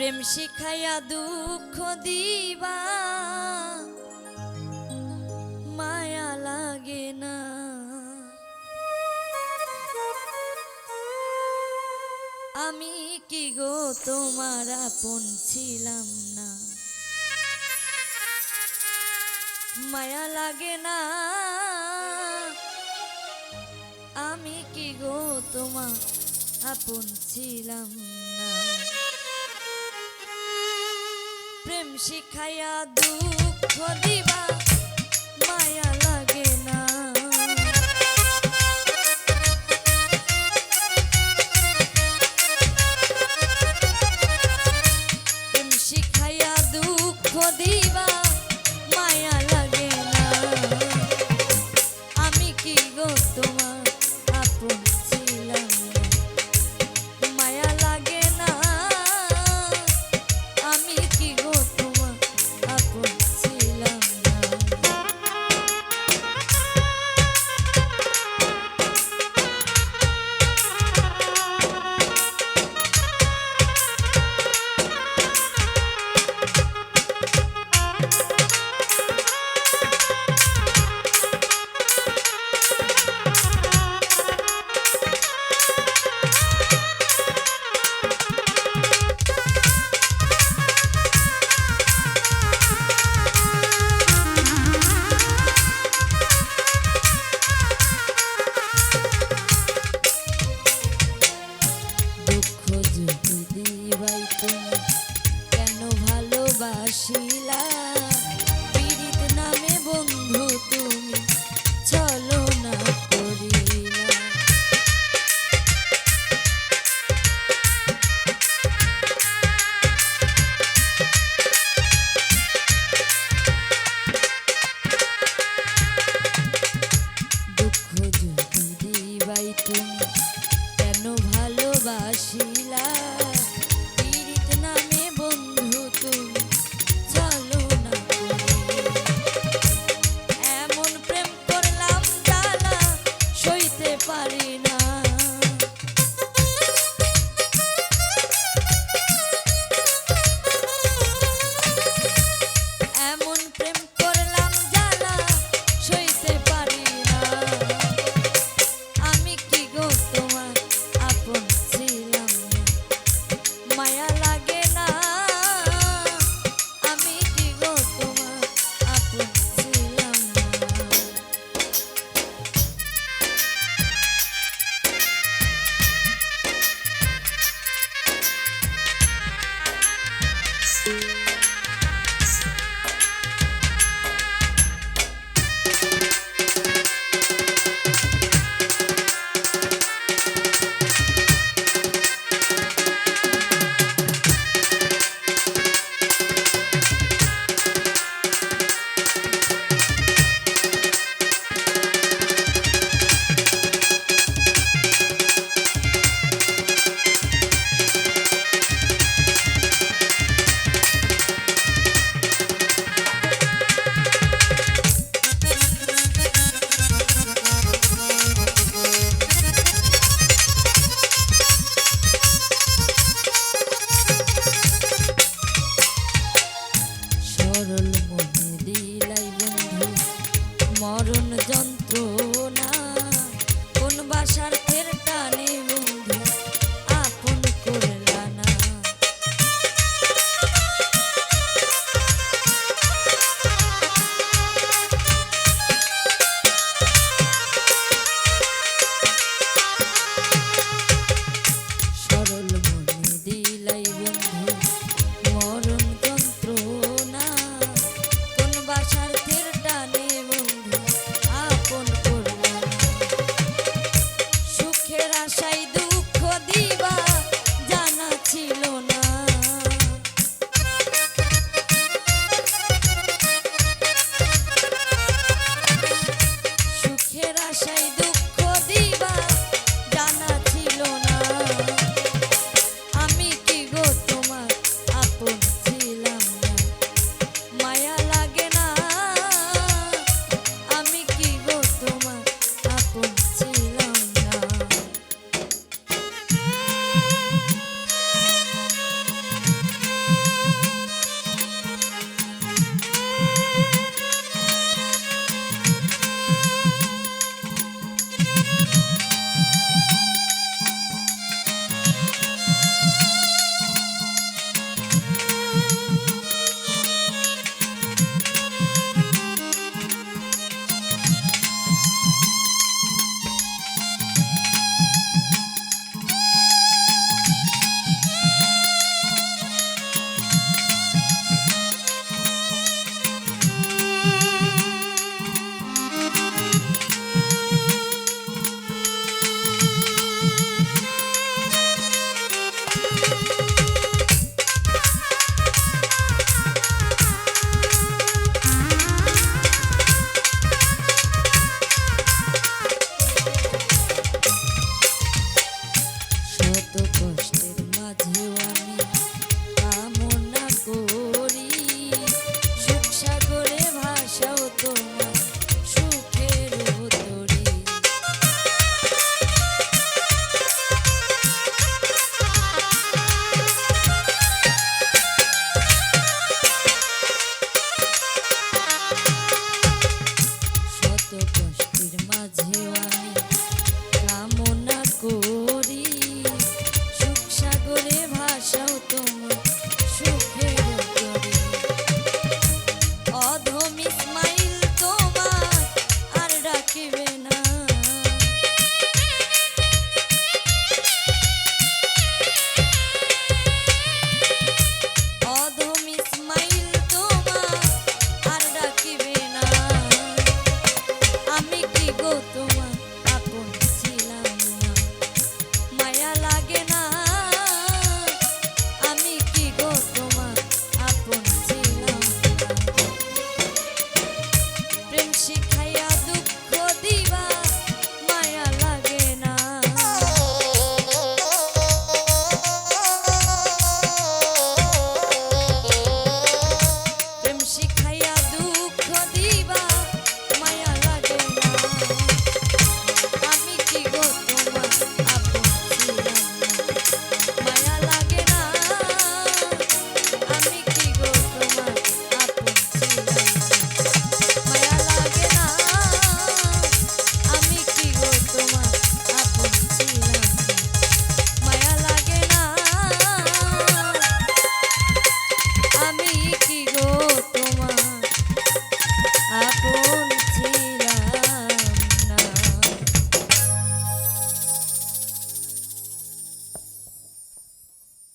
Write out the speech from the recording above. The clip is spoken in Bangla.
প্রেম শিখাইয়া দুঃখ দিবা। মায়া লাগে না। আমি কি গো তোমার আপন ছিলাম না? মায়া লাগে না। আমি কি গো তোমার আপন ছিলাম না? শিখাইয়া দুঃখ দিবা মায়া লাগে। দুঃখ যদি তো কেন ভালোবাসিলা ভালোবাসিলা পীড়িত